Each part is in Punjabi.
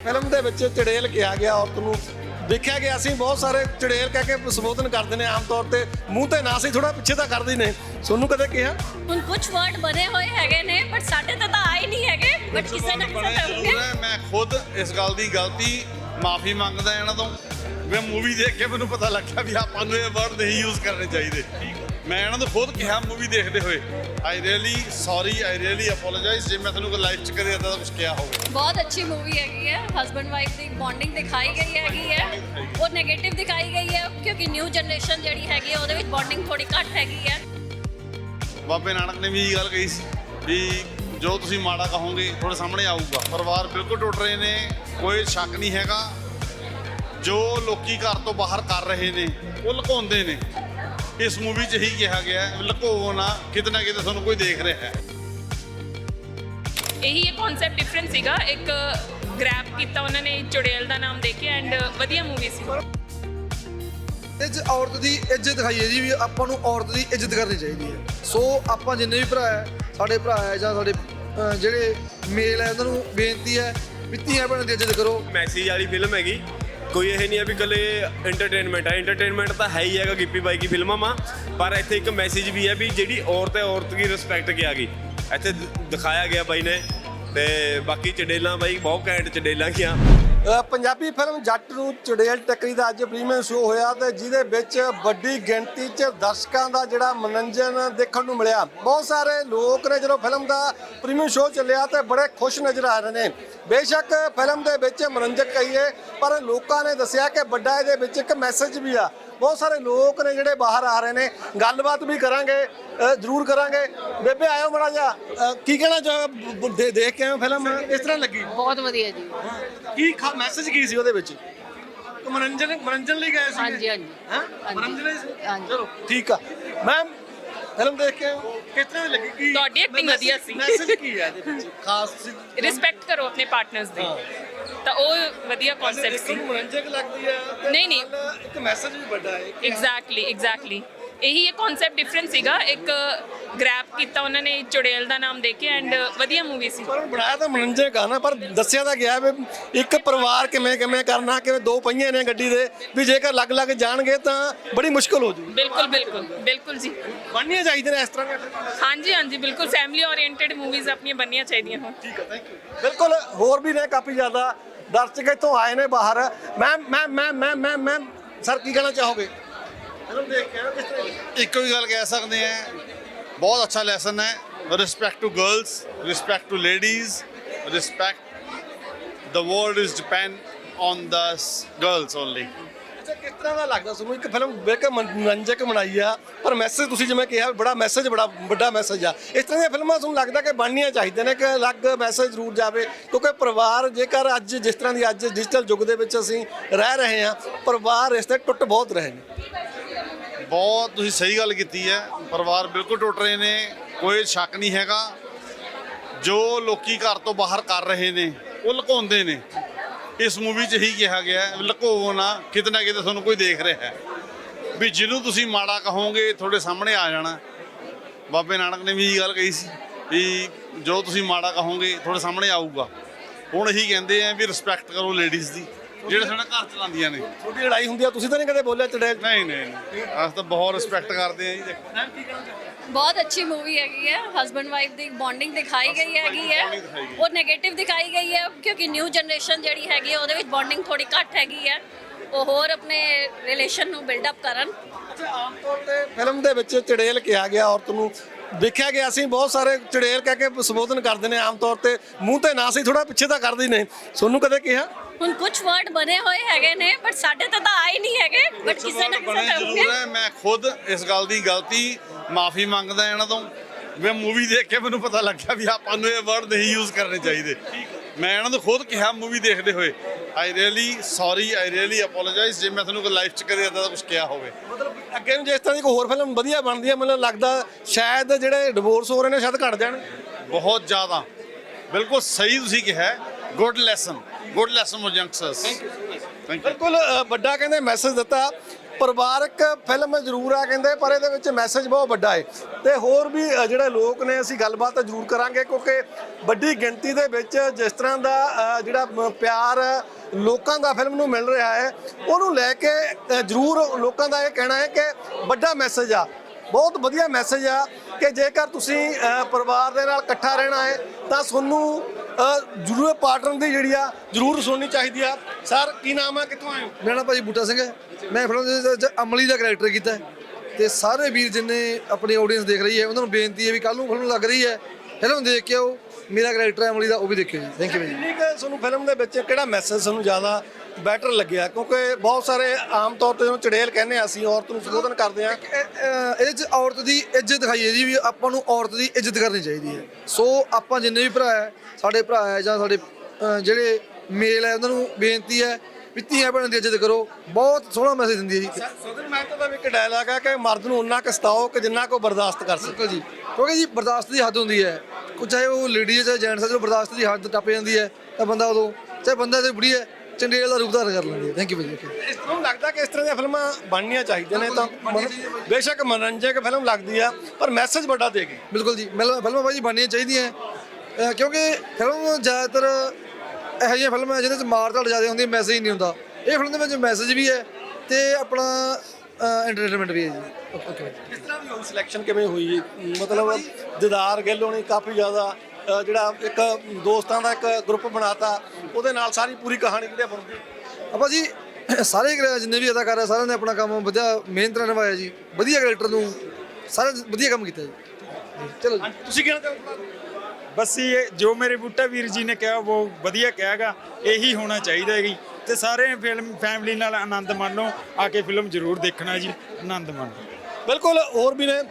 ਫਿਲਮ ਦੇ ਵਿੱਚ ਚੜੇਲ ਕਿਹਾ ਗਿਆ ਔਰਤ ਨੂੰ ਦੇਖਿਆ ਗਿਆ ਅਸੀਂ ਬਹੁਤ ਸਾਰੇ ਚੜੇਲ ਕਹਿ ਕੇ ਸੰਬੋਧਨ ਕਰਦੇ ਨੇ ਆਮ ਤੌਰ ਤੇ। ਮੂੰਹ ਤੇ ਨਾ ਸੀ ਥੋੜਾ ਪਿੱਛੇ ਤਾਂ ਕਰਦੇ ਨੇ। ਸੋਨੂੰ ਕਦੇ ਕਿਹਾ? ਹੁਣ ਕੁਝ ਵਰਡ ਬਣੇ ਹੋਏ ਹੈਗੇ ਨੇ ਬਟ ਸਾਡੇ ਤੇ ਤਾਂ ਆਏ ਨਹੀਂ ਹੈਗੇ ਬਟ ਕਿਸੇ ਨਾ ਕਿਸੇ ਤੇ ਜ਼ਰੂਰ ਹੋਣਗੇ। ਹੈ। ਮੈਂ ਖੁਦ ਇਸ ਗੱਲ ਦੀ ਗਲਤੀ ਮਾਫੀ ਮੰਗਦਾ ਇਹਨਾਂ ਤੋਂ। ਮੈਂ ਮੂਵੀ ਦੇਖ ਕੇ ਮੈਨੂੰ ਪਤਾ ਲੱਗਿਆ ਵੀ ਆਪਾਂ ਨੂੰ ਇਹ ਵਰਡ ਨਹੀਂ ਯੂਜ਼ ਕਰਨੇ ਚਾਹੀਦੇ। ਮੈਂ ਇਹਨਾਂ ਨੂੰ ਖੁਦ ਕਿਹਾ ਮੂਵੀ ਦੇਖਦੇ ਹੋਏ। I really sorry I really apologise ਜੇ ਮੈਂ ਤੁਹਾਨੂੰ ਕੋਈ ਲਾਈਫ ਚ ਕਦੇ ਇਦਾਂ ਦਾ ਕੁਝ ਕਿਹਾ ਹੋਵੇ। ਬਹੁਤ ਅੱਛੀ ਮੂਵੀ ਹੈਗੀ ਹੈ। ਹਸਬੰਡ ਵਾਈਫ ਦੀ ਬੌਂਡਿੰਗ ਦਿਖਾਈ ਗਈ ਹੈਗੀ ਹੈ। ਉਹ 네ਗੇਟਿਵ ਦਿਖਾਈ ਗਈ ਹੈ ਕਿਉਂਕਿ ਨਿਊ ਜਨਰੇਸ਼ਨ ਜਿਹੜੀ ਹੈਗੀ ਹੈ ਉਹਦੇ ਵਿੱਚ ਬੌਂਡਿੰਗ ਥੋੜੀ ਘੱਟ ਹੈਗੀ ਹੈ। ਬਾਬੇ ਨਾਨਕ ਨੇ ਵੀ ਇਹ ਗੱਲ ਕਹੀ ਸੀ ਵੀ ਜੋ ਤੁਸੀਂ ਮਾੜਾ ਕਹੋਗੇ ਤੁਹਾਡੇ ਸਾਹਮਣੇ ਆਊਗਾ। ਪਰਿਵਾਰ ਬਿਲਕੁਲ ਟੁੱਟ ਰਹੇ ਨੇ ਕੋਈ ਸ਼ੱਕ ਨਹੀਂ ਹੈਗਾ। ਜੋ ਲੋਕੀ ਘਰ ਤੋਂ ਬਾਹਰ ਕਰ ਰਹੇ ਨੇ ਉਹ ਲੁਕਾਉਂਦੇ ਨੇ। ਇਸ ਮੂਵੀ 'ਚ ਹੀ ਕਿਹਾ ਗਿਆ ਹੈ ਲੁਕਾਓ ਨਾ ਕਿਤੇ ਨਾ ਕਿਤੇ ਤੁਹਾਨੂੰ ਕੋਈ ਦੇਖ ਰਿਹਾ ਹੈ। ਇਹੀ ਇਹ ਕਨਸੈਪਟ ਡਿਫਰੈਂਟ ਸੀਗਾ ਇੱਕ ਗ੍ਰੈਬ ਕੀਤਾ ਉਹਨਾਂ ਨੇ ਚੁੜੇਲ ਦਾ ਨਾਮ ਦੇ ਕੇ ਐਂਡ ਵਧੀਆ ਮੂਵੀ ਸੀ। ਇਹ 'ਚ ਔਰਤ ਦੀ ਇੱਜ਼ਤ ਦਿਖਾਈ ਹੈ ਜੀ ਵੀ ਆਪਾਂ ਨੂੰ ਔਰਤ ਦੀ ਇੱਜ਼ਤ ਕਰਨੀ ਚਾਹੀਦੀ ਹੈ। ਸੋ ਆਪਾਂ ਜਿੰਨੇ ਵੀ ਭਰਾ ਹੈ ਸਾਡੇ ਭਰਾ ਹੈ ਜਾਂ ਸਾਡੇ ਅਹ, ਜਿਹੜੇ ਮੇਲ ਹੈ ਉਹਨਾਂ ਨੂੰ ਬੇਨਤੀ ਹੈ ਵੀ ਧੀਆਂ ਭੈਣਾਂ ਦੀ ਇੱਜ਼ਤ ਕਰੋ। ਮੈਸੇਜ ਵਾਲੀ ਫਿਲਮ ਹੈਗੀ। ਕੋਈ ਇਹ ਨਹੀਂ ਹੈ ਵੀ ਇਕੱਲੇ ਐਂਟਰਟੇਨਮੈਂਟ ਹੈ ਐਂਟਰਟੇਨਮੈਂਟ ਤਾਂ ਹੈ ਹੀ ਹੈਗਾ ਗਿੱਪੀ ਬਾਈ ਦੀ ਫਿਲਮਾਂ ਮਾ ਪਰ ਇੱਥੇ ਇੱਕ ਮੈਸੇਜ ਵੀ ਹੈ ਵੀ ਜਿਹੜੀ ਔਰਤ ਹੈ, ਔਰਤ ਦੀ ਰਿਸਪੈਕਟ ਕੀ ਗਈ? ਇੱਥੇ ਦਿਖਾਇਆ ਗਿਆ ਬਾਈ ਨੇ ਤੇ ਬਾਕੀ ਚੜੇਲਾਂ ਬਾਈ ਬਹੁਤ ਘੈਂਟ ਚੜੇਲਾਂ ਕੀਆਂ ਪੰਜਾਬੀ ਫਿਲਮ ਜੱਟ ਨੂੰ ਚੜੇਲ ਟੱਕਰੀ ਦਾ ਅੱਜ ਪ੍ਰੀਮੀਅਰ ਸ਼ੋਅ ਹੋਇਆ ਤੇ ਜਿਹਦੇ ਵਿੱਚ ਵੱਡੀ ਗਿਣਤੀ 'ਚ ਦਰਸ਼ਕਾਂ ਦਾ ਜਿਹੜਾ ਮਨੋਰੰਜਨ ਦੇਖਣ ਨੂੰ ਮਿਲਿਆ। ਬਹੁਤ ਸਾਰੇ ਲੋਕ ਨੇ ਜਦੋਂ ਫਿਲਮ ਦਾ ਪ੍ਰੀਮੀਅਰ ਸ਼ੋਅ ਚੱਲਿਆ ਤੇ ਬੜੇ ਖੁਸ਼ ਨਜ਼ਰ ਆ ਰਹੇ ਨੇ। ਬੇਸ਼ੱਕ ਫਿਲਮ ਦੇ ਵਿੱਚ ਮਨੋਰੰਜਕ ਕਹੀਏ, ਪਰ ਲੋਕਾਂ ਨੇ ਦੱਸਿਆ ਕਿ ਵੱਡਾ ਇਹਦੇ ਵਿੱਚ ਇੱਕ ਮੈਸੇਜ ਵੀ ਆ। ਬਹੁਤ ਸਾਰੇ ਲੋਕ ਨੇ ਜਿਹੜੇ ਬਾਹਰ ਆ ਰਹੇ ਨੇ। ਗੱਲਬਾਤ ਵੀ ਕਰਾਂਗੇ ਜ਼ਰੂਰ ਕਰਾਂਗੇ। ਬੇਬੇ ਆਇਓ ਮੜਾ ਜਾ ਕੀ ਕਹਿਣਾ ਚਾਹੋ? ਦੇ- ਦੇਖ ਕੇ ਆਇਓ ਫਿਲਮ। ਇਸ ਤਰ੍ਹਾਂ ਲੱਗੀ। ਬਹੁਤ ਵਧੀਆ ਜੀ। ਕੀ ਮੈਸੇਜ ਕੀ ਸੀ ਉਹਦੇ ਵਿੱਚ? ਮਨੋਰੰਜਨ ਮਨੋਰੰਜਨ ਲਈ ਗਏ ਸੀ। ਹਾਂਜੀ, ਹਾਂਜੀ। ਹਾਂ। ਮਨੋਰੰਜਨ ਲਈ। ਚਲੋ ਠੀਕ ਆ। ਮੈਮ ਫਿਲਮ ਦੇਖ ਕੇ ਕਿਸ ਤਰ੍ਹਾਂ ਲੱਗੀ? ਕੀ ਤੁਹਾਡੀ acting ਵਧੀਆ ਸੀ। ਮੈਸੇਜ ਕੀ ਹੈ ਇਹਦੇ ਵਿੱਚ? ਖਾਸ ਰਿਸਪੈਕਟ ਕਰੋ ਆਪਣੇ ਪਾਰਟਨਰਸ ਦੀ। ਤਾਂ ਉਹ ਵਧੀਆ ਕਨਸੈਪਟ ਸੀ। ਨੂੰ ਮਨੋਰੰਜਕ ਲੱਗਦੀ ਹੈ ਤੇ ਨਹੀਂ, ਨਹੀਂ। ਨਾਲ ਇੱਕ ਮੈਸੇਜ ਵੀ ਵੱਡਾ ਹੈ। ਕਿ ਐਗਜ਼ੈਕਟਲੀ ਐਗਜ਼ੈਕਟਲੀ ਇਹੀ ਇਹ ਕਨਸੈਪਟ ਡਿਫਰੈਂਟ ਸੀਗਾ। ਇੱਕ ਗ੍ਰੈਬ ਕੀਤਾ ਉਹਨਾਂ ਨੇ ਚੁੜੇਲ ਦਾ ਨਾਮ ਦੇ ਕੇ ਐਂਡ ਵਧੀਆ ਮੂਵੀ ਸੀ। ਪਰ ਬਣਾਇਆ ਤਾਂ ਮਨੋਰੰਜਕ ਆ ਨਾ ਪਰ ਦੱਸਿਆ ਤਾਂ ਗਿਆ ਵੀ ਇੱਕ ਪਰਿਵਾਰ ਕਿਵੇਂ ਕਿਵੇਂ ਕਰਨਾ ਕਿਵੇਂ ਦੋ ਪਹੀਏ ਨੇ ਗੱਡੀ ਦੇ ਵੀ ਜੇਕਰ ਲੱਗ ਲੱਗ ਜਾਣਗੇ ਤਾਂ ਬੜੀ ਮੁਸ਼ਕਲ ਹੋ ਜੂ ਬਿਲਕੁਲ ਬਿਲਕੁਲ ਬਿਲਕੁਲ ਜੀ। ਬਣਨੀਆਂ ਚਾਹੀਦੀਆਂ ਨੇ ਇਸ ਤਰ੍ਹਾਂ ਦੀਆਂ। ਹਾਂਜੀ ਹਾਂਜੀ ਬਿਲਕੁਲ। ਫੈਮਿਲੀ ਓਰੀਐਂਟਡ ਮੂਵੀਜ਼ ਆਪਣੀਆਂ ਬਣਨੀਆਂ ਚਾਹੀਦੀਆਂ ਹੋਣ। ਠੀਕ ਹੈ ਥੈਂਕ ਯੂ ਬਿਲਕੁਲ ਹੋਰ ਵੀ ਨੇ ਕਾਫੀ ਜ਼ਿਆਦਾ। ਦਰਸ਼ਕ ਇੱਥੋਂ ਆਏ ਨੇ ਬਾਹਰ। Ma'am ma'am ma'am ma'am ma'am sir ਕੀ ਕਹਿਣਾ ਚਾਹੋਗੇ? ਫਿਲਮ ਦੇਖ ਕੇ ਆਏ ਹੋ, ਕਿਸ ਤਰ੍ਹਾਂ ਦੀ? ਇੱਕੋ ਹੀ ਗੱਲ ਕਹਿ ਸਕਦੇ ਆ ਬਹੁਤ ਅੱਛਾ ਲੈਸਨ ਹੈ। Respect to girls respect to ladies respect is depend on the s- girls only. ਅੱਛਾ ਕਿਸ ਤਰ੍ਹਾਂ ਦਾ ਲੱਗਦਾ ਤੁਹਾਨੂੰ? ਇੱਕ ਫਿਲਮ ਕੇ ਮਨੋਰੰਜਕ ਬਣਾਈ ਆ ਪਰ ਮੈਸੇਜ ਤੁਸੀਂ ਜਿਵੇਂ ਕਿਹਾ ਬੜਾ ਮੈਸੇਜ ਬੜਾ ਵੱਡਾ ਮੈਸੇਜ ਆ। ਇਸ ਤਰ੍ਹਾਂ ਦੀਆਂ ਫਿਲਮਾਂ ਤੁਹਾਨੂੰ ਲੱਗਦਾ ਕਿ ਬਣਨੀਆਂ ਚਾਹੀਦੀਆਂ ਨੇ ਕਿ ਅਲੱਗ ਮੈਸੇਜ ਜ਼ਰੂਰ ਜਾਵੇ? ਕਿਉਂਕਿ ਪਰਿਵਾਰ ਜੇਕਰ ਅੱਜ ਜਿਸ ਤਰ੍ਹਾਂ ਦੀ ਅੱਜ ਡਿਜੀਟਲ ਯੁੱਗ ਦੇ ਵਿੱਚ ਅਸੀਂ ਰਹਿ ਰਹੇ ਹਾਂ ਪਰਿਵਾਰ ਇਸ ਤੇ ਟੁੱਟ ਬਹੁਤ ਰਹੇ ਨੇ। ਬਹੁਤ ਤੁਸੀਂ ਸਹੀ ਗੱਲ ਕੀਤੀ ਹੈ। ਪਰਿਵਾਰ ਬਿਲਕੁਲ ਟੁੱਟ ਰਹੇ ਨੇ। ਕੋਈ ਸ਼ੱਕ ਨਹੀਂ ਹੈਗਾ। ਜੋ ਲੋਕੀ ਘਰ ਤੋਂ ਬਾਹਰ ਕਰ ਰਹੇ ਨੇ, ਉਹ ਲੁਕਾਉਂਦੇ ਨੇ। ਇਸ ਮੂਵੀ 'ਚ ਹੀ ਕਿਹਾ ਗਿਆ ਹੈ, ਲੁਕਾਓ ਨਾ, ਕਿਤੇ ਨਾ ਕਿਤੇ ਤੁਹਾਨੂੰ ਕੋਈ ਦੇਖ ਰਿਹਾ ਹੈ। ਵੀ ਜਿਹਨੂੰ ਤੁਸੀਂ ਮਾੜਾ ਕਹੋਗੇ, ਤੁਹਾਡੇ ਸਾਹਮਣੇ ਆ ਜਾਣਾ। ਬਾਬੇ ਨਾਨਕ ਨੇ ਵੀ ਇਹ ਗੱਲ ਕਹੀ ਸੀ ਵੀ ਜੋ ਤੁਸੀਂ ਮਾੜਾ ਕਹੋਗੇ, ਤੁਹਾਡੇ ਸਾਹਮਣੇ ਆਊਗਾ। ਹੁਣ ਇਹੀ ਕਹਿੰਦੇ ਆ ਵੀ ਰਿਸਪੈਕਟ ਕਰੋ ਲੇਡੀਜ਼ ਦੀ। ਜਿਹੜੇ ਸਾਡਾ ਘਰ ਚਲਾਉਂਦੀਆਂ ਨੇ। ਤੁਹਾਡੀ ਲੜਾਈ ਹੁੰਦੀ ਆ ਤੁਸੀਂ ਤਾਂ ਨਹੀਂ ਕਦੇ ਬੋਲਿਆ ਚੜੇਲ ਨਹੀਂ ਨਹੀਂ ਨਹੀਂ। ਅਸੀਂ ਤਾਂ ਬਹੁਤ ਰਿਸਪੈਕਟ ਕਰਦੇ ਆ ਜੀ ਦੇਖੋ। ਬਹੁਤ ਅੱਛੀ ਮੂਵੀ ਹੈਗੀ ਹੈ ਹਸਬੰਡ ਵਾਈਫ ਦੀ ਬੌਂਡਿੰਗ ਦਿਖਾਈ ਗਈ ਹੈਗੀ ਹੈ। ਉਹ 네ਗੇਟਿਵ ਦਿਖਾਈ ਗਈ ਹੈ ਕਿਉਂਕਿ ਨਿਊ ਜਨਰੇਸ਼ਨ ਜਿਹੜੀ ਹੈਗੀ ਹੈ ਉਹਦੇ ਵਿੱਚ ਬੌਂਡਿੰਗ ਥੋੜੀ ਘੱਟ ਹੈਗੀ ਹੈ ਉਹ ਹੋਰ ਆਪਣੇ ਰਿਲੇਸ਼ਨ ਨੂੰ ਬਿਲਡ ਅਪ ਕਰਨ। ਅੱਛਾ ਆਮ ਤੌਰ ਤੇ ਫਿਲਮ ਦੇ ਵਿੱਚ ਚੜੇਲ ਕਿਹਾ ਗਿਆ ਔਰਤ ਨੂੰ ਦੇਖਿਆ ਗਿਆ ਅਸੀਂ ਬਹੁਤ ਸਾਰੇ ਚੜੇਲ ਕਹਿ ਕੇ ਸੰਬੋਧਨ ਕਰਦੇ ਨੇ ਆਮ ਤੌਰ ਤੇ ਮੂੰਹ ਤੇ ਨਾ ਸੀ ਥੋੜਾ ਪਿੱਛੇ ਤਾਂ ਕਰਦੇ ਨੇ। ਸੋਨੂੰ ਕਦੇ ਕਿਹਾ? ਹੁਣ ਕੁਝ ਵਰਡ ਬਣੇ ਹੋਏ ਹੈਗੇ ਨੇ ਬਟ ਸਾਡੇ ਤੇ ਤਾਂ ਆਏ ਨਹੀਂ ਹੈਗੇ ਬਟ ਕਿਸੇ ਨਾ ਕਿਸੇ ਬਣੇ ਜ਼ਰੂਰ ਹੈ ਮੈਂ ਖੁਦ ਇਸ ਗੱਲ ਦੀ ਗਲਤੀ ਮਾਫੀ ਮੰਗਦਾ ਇਹਨਾਂ ਤੋਂ। ਮੈਂ ਮੂਵੀ ਦੇਖ ਕੇ ਮੈਨੂੰ ਪਤਾ ਲੱਗਿਆ ਵੀ ਆਪਾਂ ਨੂੰ ਇਹ ਵਰਡ ਨਹੀਂ ਯੂਜ਼ ਕਰਨੇ ਚਾਹੀਦੇ। ਮੈਂ ਇਹਨਾਂ ਨੂੰ ਖੁਦ ਕਿਹਾ ਮੂਵੀ ਦੇਖਦੇ ਹੋਏ I really sorry I really apologise ਜੇ ਮੈਂ ਤੁਹਾਨੂੰ ਕੋਈ ਲਾਈਫ 'ਚ ਕਦੇ ਇਦਾਂ ਦਾ ਕੁਝ ਕਿਹਾ ਹੋਵੇ। ਮਤਲਬ ਅੱਗੇ ਨੂੰ ਜਿਸ ਤਰ੍ਹਾਂ ਦੀ ਕੋਈ ਹੋਰ ਫਿਲਮ ਵਧੀਆ ਬਣਦੀ ਹੈ ਮੈਨੂੰ ਲੱਗਦਾ ਸ਼ਾਇਦ ਜਿਹੜੇ ਡਿਵੋਰਸ ਹੋ ਰਹੇ ਨੇ ਸ਼ਾਇਦ ਘਟ ਜਾਣ। ਬਹੁਤ ਜ਼ਿਆਦਾ। ਬਿਲਕੁਲ ਸਹੀ ਤੁਸੀਂ ਕਿਹਾ good lesson good lesson for youngsters thank you ਬਿਲਕੁਲ ਅ, ਵੱਡਾ ਕਹਿੰਦੇ ਮੈਸੇਜ ਦਿੱਤਾ। ਪਰਿਵਾਰਕ ਫਿਲਮ ਜ਼ਰੂਰ ਆ ਕਹਿੰਦੇ ਪਰ ਇਹਦੇ ਵਿੱਚ ਮੈਸੇਜ ਬਹੁਤ ਵੱਡਾ ਹੈ ਤੇ ਹੋਰ ਵੀ ਅ, ਜਿਹੜੇ ਲੋਕ ਨੇ ਅਸੀਂ ਗੱਲਬਾਤ ਜ਼ਰੂਰ ਕਰਾਂਗੇ ਕਿਉਂਕਿ ਵੱਡੀ ਗਿਣਤੀ ਦੇ ਵਿੱਚ ਜਿਸ ਤਰ੍ਹਾਂ ਦਾ ਅ, ਜਿਹੜਾ ਮ- ਪਿਆਰ ਲੋਕਾਂ ਦਾ ਫਿਲਮ ਨੂੰ ਮਿਲ ਰਿਹਾ ਹੈ ਉਹਨੂੰ ਲੈ ਕੇ ਅ, ਜ਼ਰੂਰ ਲੋਕਾਂ ਦਾ ਇਹ ਕਹਿਣਾ ਹੈ ਕਿ ਵੱਡਾ ਮੈਸੇਜ ਆ। ਬਹੁਤ ਵਧੀਆ ਮੈਸੇਜ ਆ। ਕਿ ਜੇਕਰ ਤੁਸੀਂ ਪਰਿਵਾਰ ਦੇ ਨਾਲ ਇਕੱਠਾ ਰਹਿਣਾ ਹੈ ਤਾਂ ਤੁਹਾਨੂੰ ਜ਼ਰੂਰ ਪਾਰਟਨਰ ਦੀ ਜਿਹੜੀ ਆ ਜ਼ਰੂਰ ਸੁਣਨੀ ਚਾਹੀਦੀ ਆ। ਸਰ ਕੀ ਨਾਮ ਆ? ਕਿੱਥੋਂ ਆਏ ਹੋ? ਮੇਰਾ ਨਾਮ ਭਾਜੀ ਬੂਟਾ ਸਿੰਘ ਹੈ। ਮੈਂ ਫਿਲਮ ਦੇ ਵਿੱਚ ਅਮਲੀ ਦਾ ਕੈਰੈਕਟਰ ਕੀਤਾ ਤੇ ਸਾਰੇ ਵੀਰ ਜਿੰਨੇ ਆਪਣੀ ਆਡੀਅנס ਦੇਖ ਰਹੀ ਹੈ ਉਹਨਾਂ ਨੂੰ ਬੇਨਤੀ ਹੈ ਵੀ ਕੱਲ ਨੂੰ ਫਿਲਮ ਲੱਗ ਰਹੀ ਹੈ। ਫਿਲਮ ਦੇਖ ਕੇ ਆਓ। ਮੇਰਾ ਕੈਰੈਕਟਰ ਅਮਲੀ ਦਾ ਉਹ ਵੀ ਦੇਖਿਓ ਜੀ। ਥੈਂਕ ਯੂ ਕੁ ਤੁਹਾਨੂੰ ਫਿਲਮ ਦੇ ਵਿੱਚ ਕਿਹੜਾ ਮੈਸੇਜ ਤੁਹਾਨੂੰ ਜ਼ਿਆਦਾ ਬੈਟਰ ਲੱਗਿਆ ਕਿਉਂਕਿ ਬਹੁਤ ਸਾਰੇ ਆਮ ਤੌਰ ਤੇ ਜਿਹਨੂੰ ਚੜੇਲ ਕਹਿੰਦੇ ਆ ਅਸੀਂ ਔਰਤ ਨੂੰ ਸੰਬੋਧਨ ਕਰਦੇ ਆ ਇਹ- ਇਹ- ਇਹਦੇ ਚ ਔਰਤ ਦੀ ਇੱਜ਼ਤ ਦਿਖਾਈ ਹੈ ਜੀ ਵੀ ਆਪਾਂ ਨੂੰ ਔਰਤ ਦੀ ਇੱਜ਼ਤ ਕਰਨੀ ਚਾਹੀਦੀ ਹੈ। ਸੋ ਆਪਾਂ ਜਿੰਨੇ ਵੀ ਭਰਾ ਹੈ ਸਾਡੇ ਭਰਾ ਹੈ ਜਾਂ ਸਾਡੇ ਜਿਹੜੇ ਮੇਲ ਹੈ ਉਹਨਾਂ ਨੂੰ ਬੇਨਤੀ ਹੈ ਵੀ ਧੀਆਂ ਭੈਣਾਂ ਦੀ ਇੱਜ਼ਤ ਕਰੋ। ਬਹੁਤ ਸੋਹਣਾ ਮੈਸੇਜ ਦਿੰਦੀ ਹੈ ਜੀ। ਸੋਦਰ ਮਹਿਤਾ ਦਾ ਵੀ ਇੱਕ ਡਾਇਲਾਗ ਹੈ ਕਿ ਮਰਦ ਨੂੰ ਉਨਾ ਕੁ ਸਤਾਓ ਕਿ ਜਿੰਨਾ ਕੋ ਬਰਦਾਸ਼ਤ ਕਰ ਸਕੇ। ਜੀ। ਕਿਉਂਕਿ ਜੀ ਬਰਦਾਸ਼ਤ ਦੀ ਹੱਦ ਹੁੰਦੀ ਹੈ। ਚਾਹੇ ਉਹ ਲੇਡੀ ਹੈ ਚਾਹੇ ਜੈਂਟਸ ਹੈ ਜਦੋਂ ਬਰਦਾਸ਼ਤ ਦੀ ਹੱਦ ਟੱਪ ਜਾਂਦੀ ਹੈ ਤਾਂ ਬੰਦਾ ਉਦੋਂ ਚਾਹੇ ਬੰਦਾ ਤੇ ਬੁੜੀ ਹੈ ਚੰਡੇਲ ਦਾ ਰੂਪ ਧਾਰਨ ਕਰ ਲੈਂਦੀ ਹੈ। ਥੈਂਕ ਯੂ ਭਾਜੀ okay। ਇਸ ਨੂੰ ਲੱਗਦਾ ਕਿ ਇਸ ਤਰ੍ਹਾਂ ਦੀਆਂ ਫਿਲਮਾਂ ਬਣਨੀਆਂ ਚਾਹੀਦੀਆਂ ਨੇ ਤਾਂ ਮਨ- ਬੇਸ਼ੱਕ ਮਨੋਰੰਜਕ ਫਿਲਮ ਲੱਗਦੀ ਆ ਪਰ ਮੈਸੇਜ ਵੱਡਾ ਦੇਗੀ ਬਿਲਕੁਲ ਜੀ ਫਿਲਮ ਫਿਲਮਾਂ ਭਾਜੀ ਬਣਨੀਆਂ ਚਾਹੀਦੀਆਂ ਅਹ ਕਿਉਂਕਿ ਫਿਲਮ ਜ਼ਿਆਦਾਤਰ ਇਹੋ ਜਿਹੀਆਂ ਫਿਲਮਾਂ ਹੈ ਜਿਹਦੇ ਵਿੱਚ ਮਾਰ ਧੜ ਜ਼ਿਆਦਾ ਹੁੰਦੀ ਮੈਸੇਜ ਨਹੀਂ ਹੁੰਦਾ। ਇਹ ਫਿਲਮ ਦੇ ਵਿੱਚ ਮੈਸੇਜ ਵੀ ਹੈ ਤੇ ਆਪਣਾ ਐਂਟਰਟੇਨਮੈਂਟ ਵੀ ਹੈ ਜੀ। ਓਕੇ ਤਰ੍ਹਾਂ ਹੋਈ ਸਿਲੈਕਸ਼ਨ ਕਿਵੇਂ ਹੋਈ? ਮਤਲਬ ਦਿਦਾਰ ਗਿੱਲ ਨੇ ਕਾਫੀ ਜ਼ਿਆਦਾ ਜਿਹੜਾ ਇੱਕ ਦੋਸਤਾਂ ਦਾ ਇੱਕ ਗਰੁੱਪ ਬਣਾਤਾ ਉਹਦੇ ਨਾਲ ਸਾਰੀ ਪੂਰੀ ਕਹਾਣੀ ਜਿਹੜੀ ਆ ਬਣ ਗਈ ਆਪਾਂ ਜੀ ਸਾਰੇ ਜਿੰਨੇ ਵੀ ਅਦਾਕਾਰ ਹੈ ਸਾਰਿਆਂ ਨੇ ਆਪਣਾ ਕੰਮ ਵਧੀਆ ਮਿਹਨਤ ਨਾਲ ਨਿਭਾਇਆ ਜੀ ਵਧੀਆ ਕੈਰੈਕਟਰ ਨੂੰ ਸਾਰੇ ਵਧੀਆ ਕੰਮ ਕੀਤਾ ਜੀ। ਚਲੋ ਤੁਸੀਂ ਕਿਹਨਾਂ ਚਾਹੋਗੇ ਬਸ ਇਹ ਜੋ ਮੇਰੇ ਬੂਟਾ ਵੀਰ ਜੀ ਨੇ ਕਿਹਾ ਉਹ ਵਧੀਆ ਕਿਹਾਗਾ ਇਹੀ ਹੋਣਾ ਚਾਹੀਦਾ ਹੈਗੀ ਤੇ ਸਾਰੇ ਫਿਲਮ ਫੈਮਿਲੀ ਨਾਲ ਆਨੰਦ ਮਾਣੋ ਆ ਕੇ ਫਿਲਮ ਜ਼ਰੂਰ ਦੇਖਣਾ ਜੀ ਆਨੰਦ ਮਾਣੋ। ਬਿਲਕੁਲ ਹੋਰ ਵੀ ਨੇ।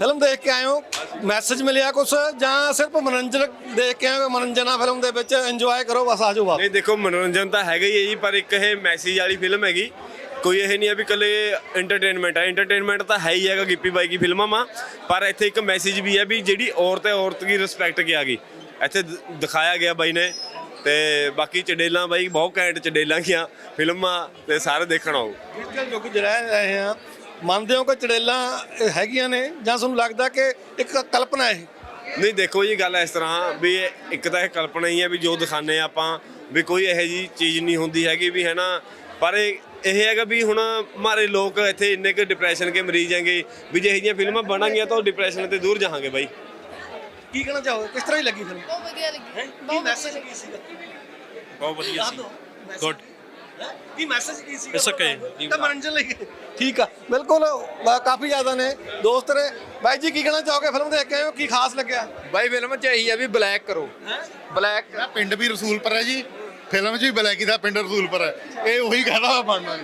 ਫਿਲਮ ਦੇਖ ਕੇ ਆਏ ਹੋ ਮੈਸੇਜ ਮਿਲਿਆ ਕੁਛ? ਜਾਂ ਸਿਰਫ ਮਨੋਰੰਜਨ ਦੇਖ ਕੇ ਆਏ ਹੋ ਮਨੋਰੰਜਨਾ ਫਿਲਮ ਦੇ ਵਿੱਚ ਇੰਜੋਏ ਕਰੋ ਬਸ ਆਜੋ ਵਾਪਸ। ਨਹੀਂ ਦੇਖੋ ਮਨੋਰੰਜਨ ਤਾਂ ਹੈਗਾ ਹੀ ਹੈ ਜੀ ਪਰ ਇੱਕ ਇਹ ਮੈਸੇਜ ਵਾਲੀ ਫਿਲਮ ਹੈਗੀ। ਕੋਈ ਇਹ ਨਹੀਂ ਹੈ ਵੀ ਕੱਲੇ ਐਂਟਰਟੇਨਮੈਂਟ ਹੈ ਐਂਟਰਟੇਨਮੈਂਟ ਤਾਂ ਹੈ ਹੀ ਹੈਗਾ ਗਿੱਪੀ ਬਾਈ ਦੀ ਫਿਲਮਾਂ ਮਾ ਪਰ ਇੱਥੇ ਇੱਕ ਮੈਸੇਜ ਵੀ ਹੈ ਵੀ ਜਿਹੜੀ ਔਰਤ ਹੈ ਔਰਤ ਦੀ ਰਿਸਪੈਕਟ ਕੀ ਗਈ। ਇੱਥੇ ਦਿਖਾਇਆ ਗਿਆ ਬਾਈ ਨੇ ਤੇ ਬਾਕੀ ਚੜੇਲਾਂ ਬਾਈ ਬਹੁਤ ਘੈਂਟ ਚੜੇਲਾਂ ਕੀਆਂ ਫਿਲਮਾਂ ਤੇ ਸਾਰੇ ਦੇਖਣ ਆਓ। ਡਿਜੀਟਲ ਯੁੱਗ 'ਚ ਰਹਿ ਰਹੇ ਆ ਮੰਨਦੇ ਹੋ ਕਿ ਚੜੇਲਾਂ ਹੈਗੀਆਂ ਨੇ ਜਾਂ ਤੁਹਾਨੂੰ ਲੱਗਦਾ ਕਿ ਇੱਕ ਕਲਪਨਾ ਹੈ ਇਹ? ਨਹੀਂ ਦੇਖੋ ਜੀ ਗੱਲ ਇਸ ਤਰ੍ਹਾਂ ਵੀ ਇਹ- ਇੱਕ ਤਾਂ ਇਹ ਕਲਪਨਾ ਹੀ ਹੈ ਵੀ ਜੋ ਦਿਖਾਣੇ ਆਪਾਂ ਵੀ ਕੋਈ ਇਹੋ ਜੀ ਚੀਜ਼ ਨਹੀਂ ਹੁੰਦੀ ਹੈਗੀ ਵੀ ਹੈ ਨਾ? ਪਰ ਇਹ ਇਹ ਹੈਗਾ ਵੀ ਹੁਣ ਮਾਰੇ ਲੋਕ ਇੱਥੇ ਇੰਨੇ ਕੁ ਡਿਪਰੈਸ਼ਨ ਕੇ ਮਰੀਜ਼ ਹੈਗੇ ਵੀ ਜੇ ਇਹੋ ਜਿਹੀਆਂ ਫਿਲਮਾਂ ਬਣਾਂਗੀਆਂ ਤਾਂ ਉਹ ਡਿਪਰੈਸ਼ਨ ਤੇ ਦੂਰ ਜਾਵਾਂਗੇ ਬਾਈ। ਕੀ ਕਹਿਣਾ ਚਾਹੋਗੇ? ਕਿਸ ਤਰ੍ਹਾਂ ਹੀ ਲੱਗੀ ਫਿਲਮ? ਬਹੁਤ ਵਧੀਆ ਲੱਗੀ। ਕੀ ਮੈਸੇਜ ਕੀ ਸੀਗਾ ਬਹੁਤ ਵਧੀਆ ਸੀ। ਗੁੱਡ ਕੀ ਮੈਸੇਜ ਕੀ ਸੀਗਾ It's okay. ਤਾਂ ਮਨੋਰੰਜਨ ਲਈ ਠੀਕ ਆ ਬਿਲਕੁਲ ਅ, ਕਾਫੀ ਜ਼ਿਆਦਾ ਨੇ। ਦੋਸਤ ਨੇ ਬਾਈ ਜੀ ਕੀ ਕਹਿਣਾ ਚਾਹੋਗੇ ਫਿਲਮ ਦੇਖ ਕੇ ਆਏ ਹੋ? ਕੀ ਖਾਸ ਲੱਗਿਆ? ਬਾਈ ਫਿਲਮ ਚ ਇਹੀ ਆ ਵੀ ਬਲੈਕ ਕਰੋ। ਬਲੈਕ ਮੇਰਾ ਪਿੰਡ ਵੀ ਰਸੂਲਪੁਰ ਹੈ ਜੀ। ਫਿਲਮ 'ਚ ਵੀ ਬਲੈਕੀ ਦਾ ਪਿੰਡ ਰਸੂਲਪੁਰ ਹੈ। ਇਹ ਉਹੀ ਕਹਦਾ ਬਣਨਾ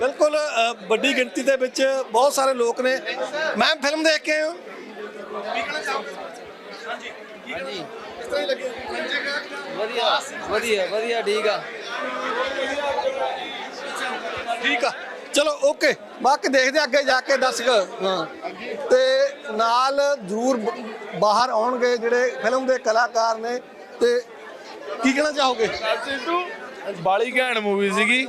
ਬਿਲਕੁਲ ਅ, ਵੱਡੀ ਗਿਣਤੀ ਦੇ ਵਿੱਚ ਬਹੁਤ ਸਾਰੇ ਲੋਕ ਨੇ। ਮੈਮ ਫਿਲਮ ਦੇਖ ਕੇ ਆਏ ਹੋ? ਕੀ ਕਹਿਣਾ ਚਾਹੋਗੇ? ਹਾਂਜੀ ਕੀ ਕਹਿਣਾ ਕਿਸ ਤਰ੍ਹਾਂ ਹੀ ਲੱਗੀ ਵਧੀਆ ਵਧੀਆ ਵਧੀਆ ਠੀਕ ਆ। ਠੀਕ ਆ। ਚਲੋ ਓਕੇ ਬਾਕੀ ਦੇਖਦੇ ਅੱਗੇ ਜਾ ਕੇ ਦਰਸ਼ਕ ਹਾਂ। ਤੇ ਨਾਲ ਜ਼ਰੂਰ ਬਾਹਰ ਆਉਣਗੇ ਜਿਹੜੇ ਫਿਲਮ ਦੇ ਕਲਾਕਾਰ ਨੇ। ਤੇ ਕੀ ਕਹਿਣਾ ਚਾਹੋਗੇ? ਬਾਲੀ ਘੈਂਟ ਮੂਵੀ ਸੀਗੀ।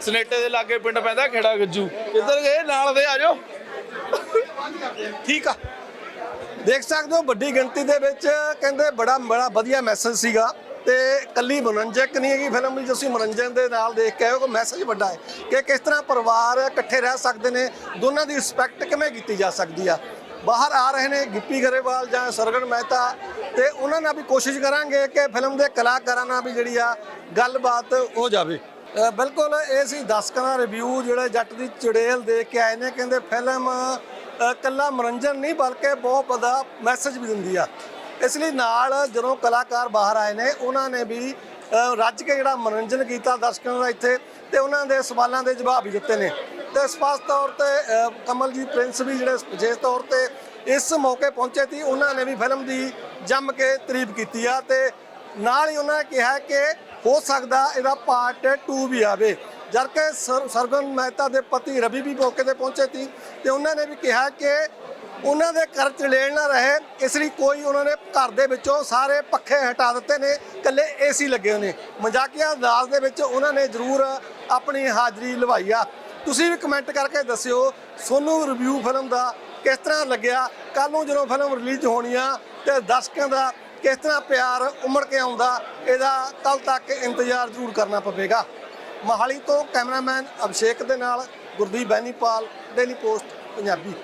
ਸਨੇਟੇ ਦੇ ਲਾਗੇ ਪਿੰਡ ਪੈਂਦਾ ਖੇੜਾ ਗੱਜੂ। ਕਿੱਧਰ ਗਏ? ਨਾਲ ਦੇ ਆਜੋ ਠੀਕ ਆ। ਦੇਖ ਸਕਦੇ ਹੋ ਵੱਡੀ ਗਿਣਤੀ ਦੇ ਵਿੱਚ ਕਹਿੰਦੇ ਬੜਾ ਬੜਾ ਵਧੀਆ ਮੈਸੇਜ ਸੀਗਾ। ਤੇ ਕੱਲੀ ਮਨੋਰੰਜਕ ਨਹੀਂ ਹੈਗੀ ਫਿਲਮ ਵੀ ਤੁਸੀਂ ਮਨੋਰੰਜਨ ਦੇ ਨਾਲ ਦੇਖ ਕੇ ਆਏ ਹੋ ਮੈਸੇਜ ਵੱਡਾ ਹੈ ਕਿ ਕਿਸ ਤਰ੍ਹਾਂ ਪਰਿਵਾਰ ਇਕੱਠੇ ਰਹਿ ਸਕਦੇ ਨੇ ਦੋਨਾਂ ਦੀ ਰਿਸਪੈਕਟ ਕਿਵੇਂ ਕੀਤੀ ਜਾ ਸਕਦੀ ਆ? ਬਾਹਰ ਆ ਰਹੇ ਨੇ ਗਿੱਪੀ ਗਰੇਵਾਲ ਜਾਂ ਸਰਗਣ ਮਹਿਤਾ ਤੇ ਉਹਨਾਂ ਨਾਲ ਵੀ ਕੋਸ਼ਿਸ਼ ਕਰਾਂਗੇ ਕਿ ਫਿਲਮ ਦੇ ਕਲਾਕਾਰਾਂ ਨਾਲ ਵੀ ਜਿਹੜੀ ਆ ਗੱਲਬਾਤ ਹੋ ਜਾਵੇ। ਬਿਲਕੁਲ ਇਹ ਸੀ ਦਸਕਾਂ ਦਾ ਰਿਵਿਊ ਜਿਹੜੇ ਜੱਟ ਦੀ ਚੜੇਲ ਦੇਖ ਕੇ ਆਏ ਨੇ ਕਹਿੰਦੇ ਫਿਲਮ ਅ, ਕੱਲਾ ਮਨੋਰੰਜਨ ਨਹੀਂ ਬਲਕਿ ਬਹੁਤ ਵੱਡਾ ਮੈਸੇਜ ਵੀ ਦਿੰਦੀ ਆ। ਇਸ ਲਈ ਨਾਲ ਜਦੋਂ ਕਲਾਕਾਰ ਬਾਹਰ ਆਏ ਨੇ, ਉਹਨਾਂ ਨੇ ਵੀ ਰੱਜ ਕੇ ਜਿਹੜਾ ਮਨੋਰੰਜਨ ਕੀਤਾ ਦਰਸ਼ਕਾਂ ਦਾ ਇੱਥੇ, ਤੇ ਉਹਨਾਂ ਦੇ ਸਵਾਲਾਂ ਦੇ ਜਵਾਬ ਵੀ ਦਿੱਤੇ ਨੇ। ਤੇ ਸਪਸ਼ਟ ਤੌਰ ਤੇ ਕਮਲਜੀਤ ਪ੍ਰਿੰਸ ਵੀ ਜਿਹੜੇ ਵਿਸ਼ੇਸ਼ ਤੌਰ ਤੇ ਇਸ ਮੌਕੇ ਪਹੁੰਚੇ ਸੀ, ਉਹਨਾਂ ਨੇ ਵੀ ਫਿਲਮ ਦੀ ਜੰਮ ਕੇ ਤਾਰੀਫ ਕੀਤੀ ਆ ਤੇ ਨਾਲ ਹੀ ਉਹਨਾਂ ਨੇ ਕਿਹਾ ਕਿ ਹੋ ਸਕਦਾ ਇਹਦਾ ਪਾਰਟ 2 ਵੀ ਆਵੇ। ਜਦ ਕਿ ਸਰ- ਸਰਗੁਣ ਮਹਿਤਾ ਦੇ ਪਤੀ ਰਵੀ ਵੀ ਮੌਕੇ ਤੇ ਪਹੁੰਚੇ ਸੀ, ਤੇ ਉਹਨਾਂ ਨੇ ਵੀ ਕਿਹਾ ਕਿ ਉਹਨਾਂ ਦੇ ਘਰ ਚੜੇਲ ਨਾ ਰਹੇ, ਇਸ ਲਈ ਕੋਈ ਉਹਨਾਂ ਨੇ ਘਰ ਦੇ ਵਿੱਚੋਂ ਸਾਰੇ ਪੱਖੇ ਹਟਾ ਦਿੱਤੇ ਨੇ, ਇਕੱਲੇ ਏਸੀ ਲੱਗੇ ਹੋਏ ਨੇ। ਮਜ਼ਾਕੀਆ ਅੰਦਾਜ਼ ਦੇ ਵਿੱਚ ਉਹਨਾਂ ਨੇ ਜ਼ਰੂਰ ਆਪਣੀ ਹਾਜ਼ਰੀ ਲਵਾਈ ਆ। ਤੁਸੀਂ ਵੀ ਕਮੈਂਟ ਕਰਕੇ ਦੱਸਿਓ, ਸੋਨੂੰ ਰਿਵਿਊ ਫਿਲਮ ਦਾ ਕਿਸ ਤਰ੍ਹਾਂ ਲੱਗਿਆ? ਕੱਲ ਨੂੰ ਜਦੋਂ ਫਿਲਮ ਰਿਲੀਜ਼ ਹੋਣੀ ਆ, ਤੇ ਦਰਸ਼ਕਾਂ ਦਾ ਕਿਸ ਤਰ੍ਹਾਂ ਪਿਆਰ ਉਮੜ ਕੇ ਆਉਂਦਾ, ਇਹਦਾ ਕੱਲ ਤੱਕ ਇੰਤਜ਼ਾਰ ਜ਼ਰੂਰ ਕਰਨਾ ਪਵੇਗਾ। ਮਹਾਲੀ ਤੋਂ ਕੈਮਰਾਮੈਨ ਅਭਿਸ਼ੇਕ ਦੇ ਨਾਲ ਗੁਰਦੀਪ ਬੈਨੀਪਾਲ ਡੇਲੀ ਪੋਸਟ ਪੰਜਾਬੀ।